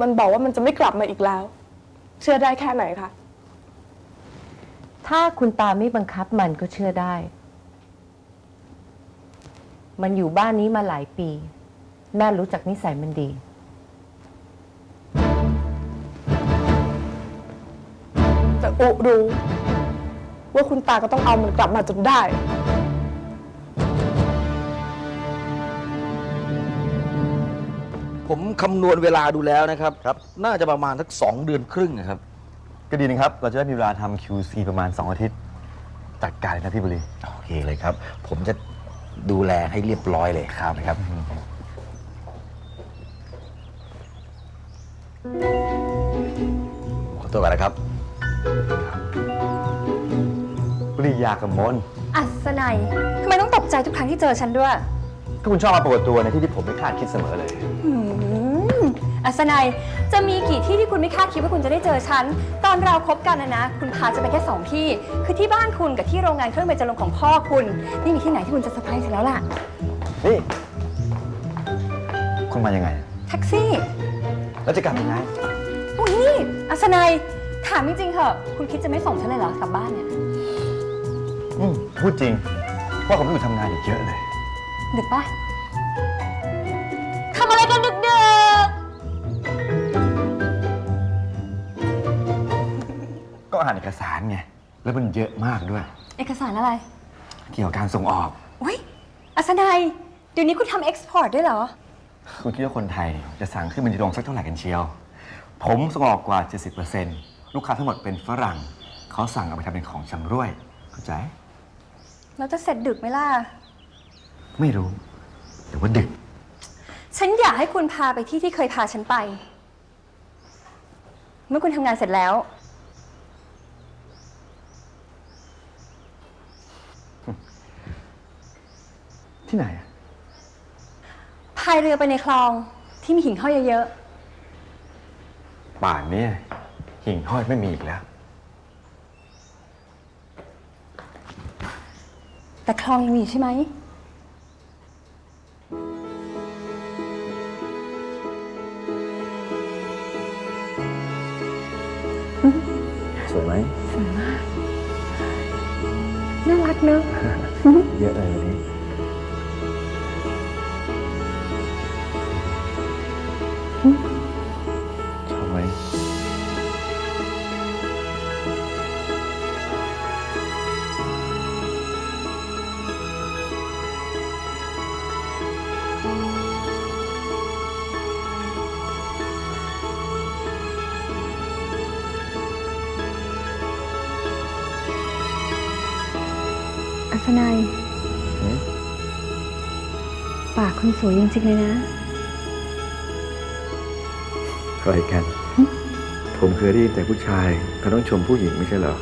มันบอกว่ามันจะไม่กลับมาอีกแล้ว เชื่อได้แค่ไหนคะ ถ้าคุณตาไม่บังคับมันก็เชื่อได้ มันอยู่บ้านนี้มาหลายปี แม่รู้จักนิสัยมันดี แต่อุรู้ ว่าคุณตาก็ต้องเอามันกลับมาจนได้ ผมคำนวณเวลาดูแล้วนะครับ ครับ น่าจะประมาณสักสองเดือนครึ่งนะครับ ก็ดีนะครับ เราจะได้มีเวลาทำ QC ประมาณ 2 อาทิตย์ จัดการเลยนะพี่บุรี โอเคเลยครับ ผมจะดูแลให้เรียบร้อยเลยครับนะครับ ขอตัวก่อนนะครับ บุรีอยากกับมน อัศนัยทำไมต้องตกใจทุกครั้งที่เจอฉันด้วย ก็คุณชอบมาปรากฏตัวในที่ที่ผมไม่คาดคิดเสมอเลยหืมอัศนัยจะมีกี่ที่ที่คุณไม่คาดคิดว่าคุณจะได้เจอฉัน ตอนเราคบกันนะนะ คุณพาจะไปแค่สองที่ คือที่บ้านคุณกับที่โรงงานเครื่องเบญจรงค์ของพ่อคุณไม่มีที่ไหนที่คุณจะเซอร์ไพรส์ฉันแล้วล่ะ นี่ คุณมายังไง แท็กซี่แล้วจะกลับยังไง อุ้ยนี่อัศนัยถามจริงๆเถอะคุณคิดจะไม่ส่งฉันเลยเหรอกลับบ้านเนี่ย อืมพูดจริงว่าผมต้องอยู่ทำงานอีกเยอะเลย ดึกปะทำอะไรกันดึกๆก็อ่านเอกสารไง แล้วมันเยอะมากด้วยเอกสารอะไร เกี่ยวกับการส่งออก อุ้ยอัศนัย เดี๋ยวนี้คุณทำเอ็กซ์พอร์ตด้วยเหรอ คุณคิดว่าคนไทยจะสั่งขึ้นมันจะลงสักเท่าไหร่กันเชียว ผมส่งออกกว่า 70%ลูกค้าทั้งหมดเป็นฝรั่ง เขาสั่งเอาไปทำเป็นของชำร่วย เข้าใจ เราจะเสร็จดึกไหมล่ะ ไม่รู้ แต่ว่าดึก ฉันอยากให้คุณพาไปที่ที่เคยพาฉันไป เมื่อคุณทำงานเสร็จแล้ว ที่ไหนอะพายเรือไปในคลองที่มีหิ่งห้อยเยอะป่านนี้หิ่งห้อยไม่มีอีกแล้ว ๆ แต่คลองยังมีอยู่ใช่ไหม ชอบไหมอัศนัยปากคุณสวยจริงๆเลยนะ ใครกัน ผมเคยได้ยินแต่ผู้ชายเขาต้องชมผู้หญิงไม่ใช่เหรอ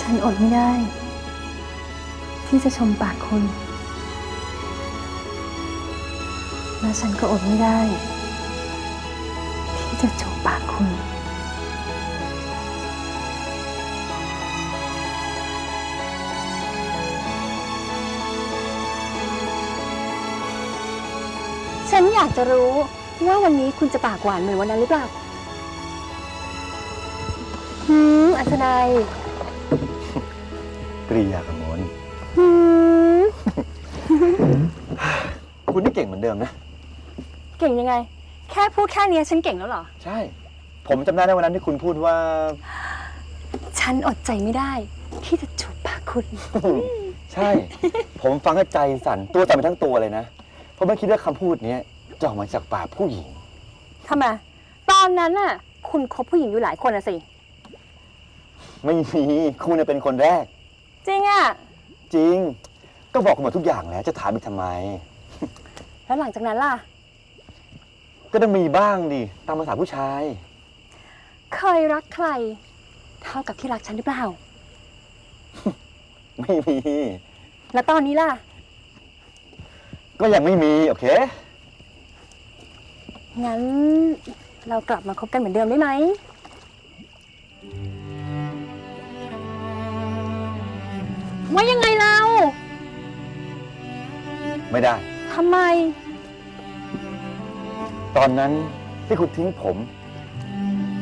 ฉันอดไม่ได้ ที่จะชมปากคุณ และฉันก็อดไม่ได้ ที่จะจูบปากคุณ ฉันอยากจะรู้ว่าวันนี้คุณจะปากหวานเหมือนวันนั้นหรือเปล่า หืม อัศนัยปรียากับมนหืม คุณนี่เก่งเหมือนเดิมนะ เก่งยังไง แค่พูดแค่เนี้ยฉันเก่งแล้วเหรอ ใช่ ผมจำได้ในวันนั้นที่คุณพูดว่า ฉันอดใจไม่ได้ ที่จะจูบปากคุณ ใช่ ผมฟังแล้วใจสั่นตัวสั่นไปทั้งตัวเลยนะ เพราะไม่คิดว่าคำพูดเนี้ยจะออกมาจากปากผู้หญิง ทำไม ตอนนั้นน่ะ คุณคบผู้หญิงอยู่หลายคนอะสิ ไม่มีคุณน่ะเป็นคนแรก จริงอะจริง ก็บอกคุณหมดทุกอย่างแล้ว จะถามอีกทำไม แล้วหลังจากนั้นล่ะ ก็ต้องมีบ้างดิตามภาษาผู้ชาย เคยรักใคร เท่ากับที่รักฉันหรือเปล่า ไม่มี แล้วตอนนี้ล่ะ ก็ยังไม่มี โอเค งั้นเรากลับมาคบกันเหมือนเดิมได้ไหม ว่ายังไงเราไม่ได้ ทำไม ตอนนั้นที่คุณทิ้งผม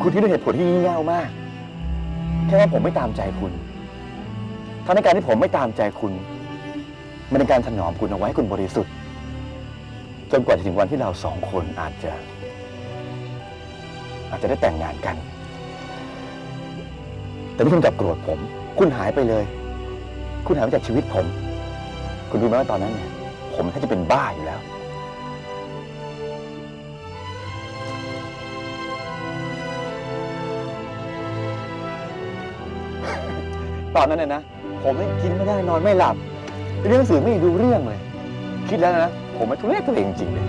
คุณทิ้งด้วยเหตุผลที่งี่เง่ามาก แค่ว่าผมไม่ตามใจคุณทั้งในการที่ผมไม่ตามใจคุณ มันเป็นการถนอมคุณเอาไว้ให้คุณบริสุทธิ์ จนกว่าจะถึงวันที่เราสองคนอาจจะ อาจจะได้แต่งงานกัน แต่นี่คุณกลับโกรธผม คุณหายไปเลย คุณหายไปจากชีวิตผม คุณรู้ไหมว่าตอนนั้นเนี่ยผมแทบจะเป็นบ้าอยู่แล้ว ตอนนั้นน่ะนะ ผมไม่กินไม่ได้นอนไม่หลับเรียนหนังสือไม่ดูเรื่องเลย คิดแล้วนะ ผมไม่ทุเรศตัวเองจริงๆเลย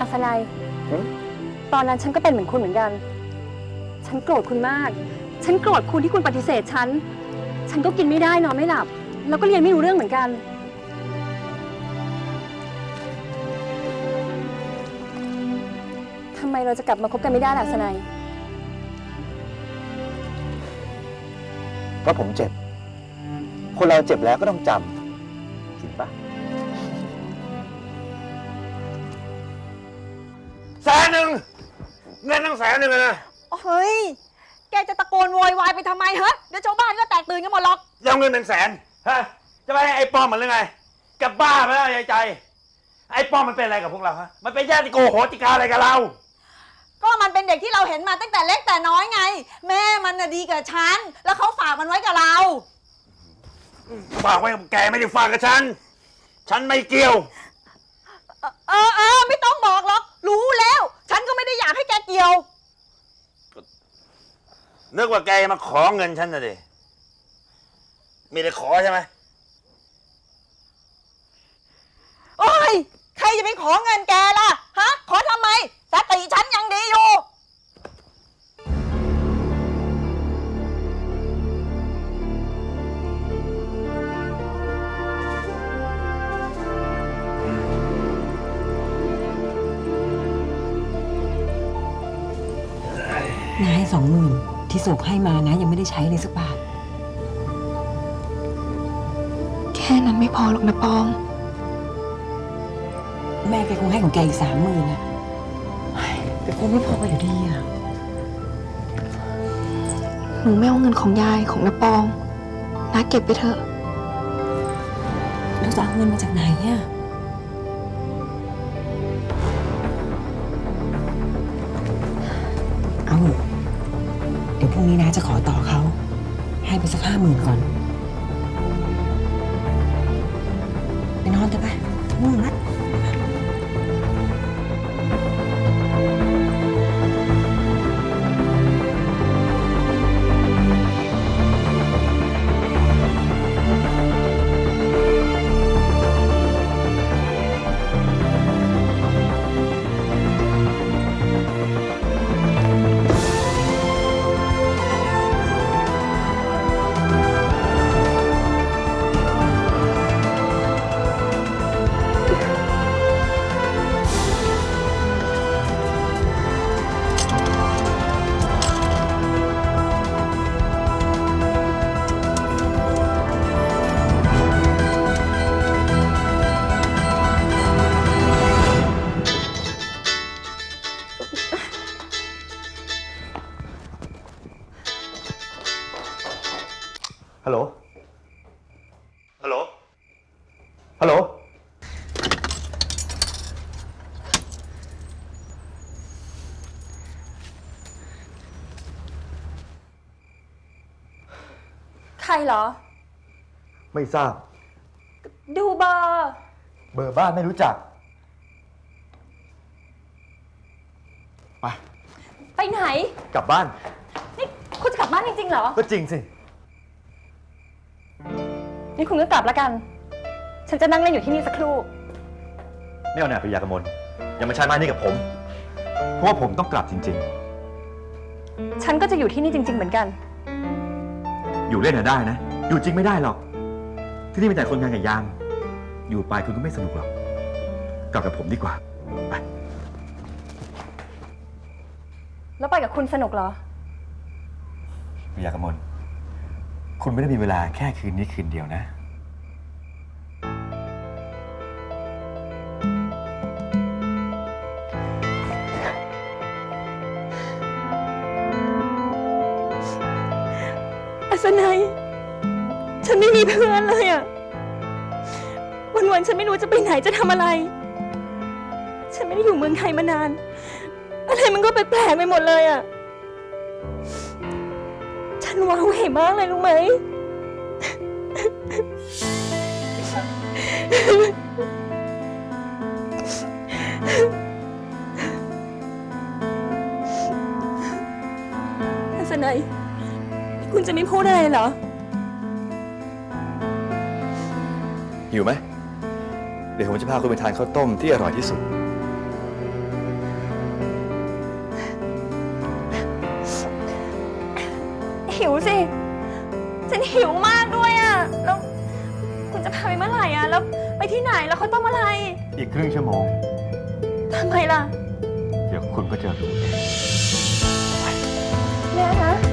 อัศนัยหึตอนนั้นฉันก็เป็นเหมือนคุณเหมือนกัน ฉันโกรธคุณมาก ฉันโกรธคุณที่คุณปฏิเสธฉัน ฉันก็กินไม่ได้นอนไม่หลับ แล้วก็เรียนไม่รู้เรื่องเหมือนกัน ทำไมเราจะกลับมาคบกันไม่ได้ล่ะอัศนัย เพราะผมเจ็บ คนเราเจ็บแล้วก็ต้องจำจริงปะ แสนหนึ่งเงินตั้งแสนหนึ่งเลยนะ เฮ้ย แกจะตะโกนโวยวายไปทำไมฮะเดี๋ยวชาวบ้านก็แตกตื่นกันหมดหรอกจะเอาเงินเป็นแสนฮะจะไปให้ไอ้ป้อมมันหรือไงกับบ้าไปแล้วยายใจ ไอ้ป้อมมันเป็นอะไรกับพวกเราฮะมันเป็นญาติโกโหติกาอะไรกับเรา ก็มันเป็นเด็กที่เราเห็นมาตั้งแต่เล็กแต่น้อยไง แม่มันน่ะดีกับฉัน แล้วเขาฝากมันไว้กับเรา ฝากไว้กับแกไม่ได้ฝากกับฉัน ฉันไม่เกี่ยว เออเออไม่ต้องบอกหรอก รู้แล้ว ฉันก็ไม่ได้อยากให้แกเกี่ยว นึกว่าแกมาขอเงินฉันนะดิมีแต่ขอใช่ไหมโอ้ย ใครจะไปขอเงินแกล่ะ ฮะ ขอทำไมสติฉันยังดีอยู่ นายสองหมื่นที่ส่งให้มานะ ยังไม่ได้ใช้เลยสักบาท แค่นั้นไม่พอหรอกนะปอง แม่แกคงให้ของแกอีกสามหมื่นอะเฮ้ยแต่คงไม่พออยู่ดีอะหนูไม่เอาเงินของยายของนาปองนาเก็บไปเถอะ แล้วจะเอาเงินมาจากไหนอะ รุ่งนี้นะจะขอต่อเขา ให้ไปสักห้าหมื่นก่อน ไปนอนเถอะไป ใครเหรอ ไม่ทราบ ดูเบอร์ เบอร์บ้านไม่รู้จัก ไป ไปไหน กลับบ้าน นี่คุณจะกลับบ้านจริงๆเหรอ ก็จริงสิ นี่คุณก็กลับแล้วกัน ฉันจะนั่งเล่นอยู่ที่นี่สักครู่ ไม่เอาแนวไปยากระมนอย่ามาใช้ไม้นี่กับผม เพราะว่าผมต้องกลับจริงฉันก็จะอยู่ที่นี่จริง ๆ เหมือนกันๆ อยู่เล่นน่ะได้นะ อยู่จริงไม่ได้หรอก ที่นี่มีแต่คนงานกับยาม อยู่ไปคุณก็ไม่สนุกหรอก กลับกับผมดีกว่า ไป แล้วไปกับคุณสนุกเหรอพยากมล คุณไม่ได้มีเวลาแค่คืนนี้คืนเดียวนะ ม่มีเพื่อนเลยอะวันๆฉันไม่รู้จะไปไหนจะทำอะไร ฉันไม่ได้อยู่เมืองไทยมานาน อะไรมันก็แปลกๆไปหมดเลยอะฉันว้าเหวมากเลยรู้ไหมอัศนัยคุณจะไม่พูดอะไรเหรอ หิวไหม เดี๋ยวผมจะพาคุณไปทานข้าวต้มที่อร่อยที่สุด หิวสิ ฉันหิวมากด้วยอะแล้วคุณจะพาไปเมื่อไหร่อะแล้วไปที่ไหนแล้วเขาต้มอะไรอีกครึ่งชั่วโมง ทำไมล่ะเดี๋ยวคุณก็จะรู้เอง